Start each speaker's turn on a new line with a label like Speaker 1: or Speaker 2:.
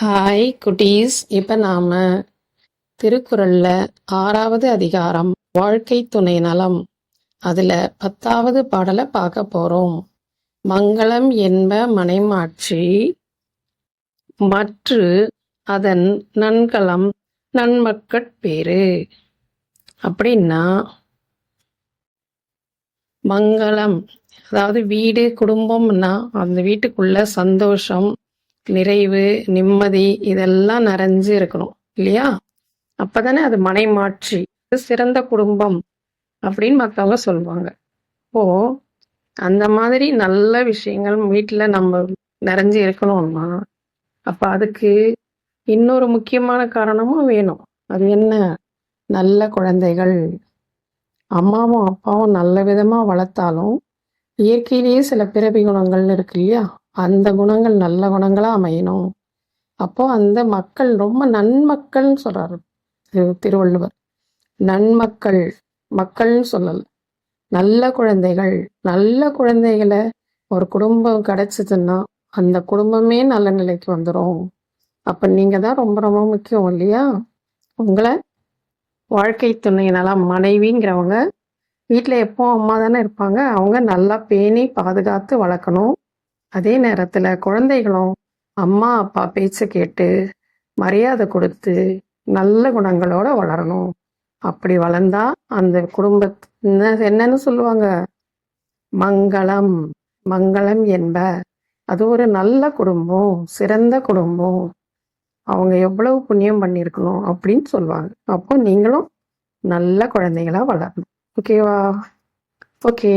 Speaker 1: Hi குட்டீஸ். இப்போ நாம் திருக்குறளில் ஆறாவது அதிகாரம் வாழ்க்கை துணை நலம். அதில் பத்தாவது பாடலை பார்க்க போகிறோம் மங்களம் என்ப மனைமாட்சி மற்று அதன் நன்கலம் நன்மக்கட்பேறு அப்படின்னா மங்களம் அதாவது வீடு குடும்பம்னா அந்த வீட்டுக்குள்ள சந்தோஷம் நிறைவு நிம்மதி இதெல்லாம் நிறைஞ்சு இருக்கணும். இல்லையா? அப்பதானே அது மனைமாட்சி. சிறந்த குடும்பம் அப்படின்னு மற்றவங்க சொல்லுவாங்க. இப்போ அந்த மாதிரி நல்ல விஷயங்கள் வீட்டில் நம்ம நிறைஞ்சு இருக்கணும்னா அப்ப அதுக்கு இன்னொரு முக்கியமான காரணமும் வேணும். அது என்ன? நல்ல குழந்தைகள். அம்மாவும் அப்பாவும் நல்ல விதமாக வளர்த்தாலும் இயற்கையிலேயே சில பிறவி குணங்கள்னு இருக்கு இல்லையா? அந்த குணங்கள் நல்ல குணங்களா அமையணும். அப்போ அந்த மக்கள் ரொம்ப நன்மக்கள்னு சொல்றாரு திரு- திருவள்ளுவர். நன்மக்கள் மக்கள்னு சொல்லல. நல்ல குழந்தைகள் நல்ல குழந்தைகளை ஒரு குடும்பம் கிடச்சிதுன்னா அந்த குடும்பமே நல்ல நிலைக்கு வந்துடும் அப்போ நீங்கள் தான் ரொம்ப ரொம்ப முக்கியம் இல்லையா? உங்களை வாழ்க்கை துணை மனைவிங்கிறவங்க வீட்டில் எப்போ அம்மா தானே இருப்பாங்க. அவங்க நல்லா பேணி பாதுகாத்து வளர்க்கணும். அதே நேரத்தில் குழந்தைகளும் அம்மா அப்பா பேச்சை கேட்டு மரியாதை கொடுத்து நல்ல குணங்களோட வளரணும். அப்படி வளர்ந்தா அந்த குடும்பத்து என்னன்னு சொல்லுவாங்க? மங்களம். மங்களம் என்ப அது ஒரு நல்ல குடும்பம் சிறந்த குடும்பம். அவங்க எவ்வளவு புண்ணியம் பண்ணியிருக்கணும் அப்படின்னு சொல்லுவாங்க. அப்போ நீங்களும் நல்ல குழந்தைங்களா வளரணும். ஓகேவா? ஓகே.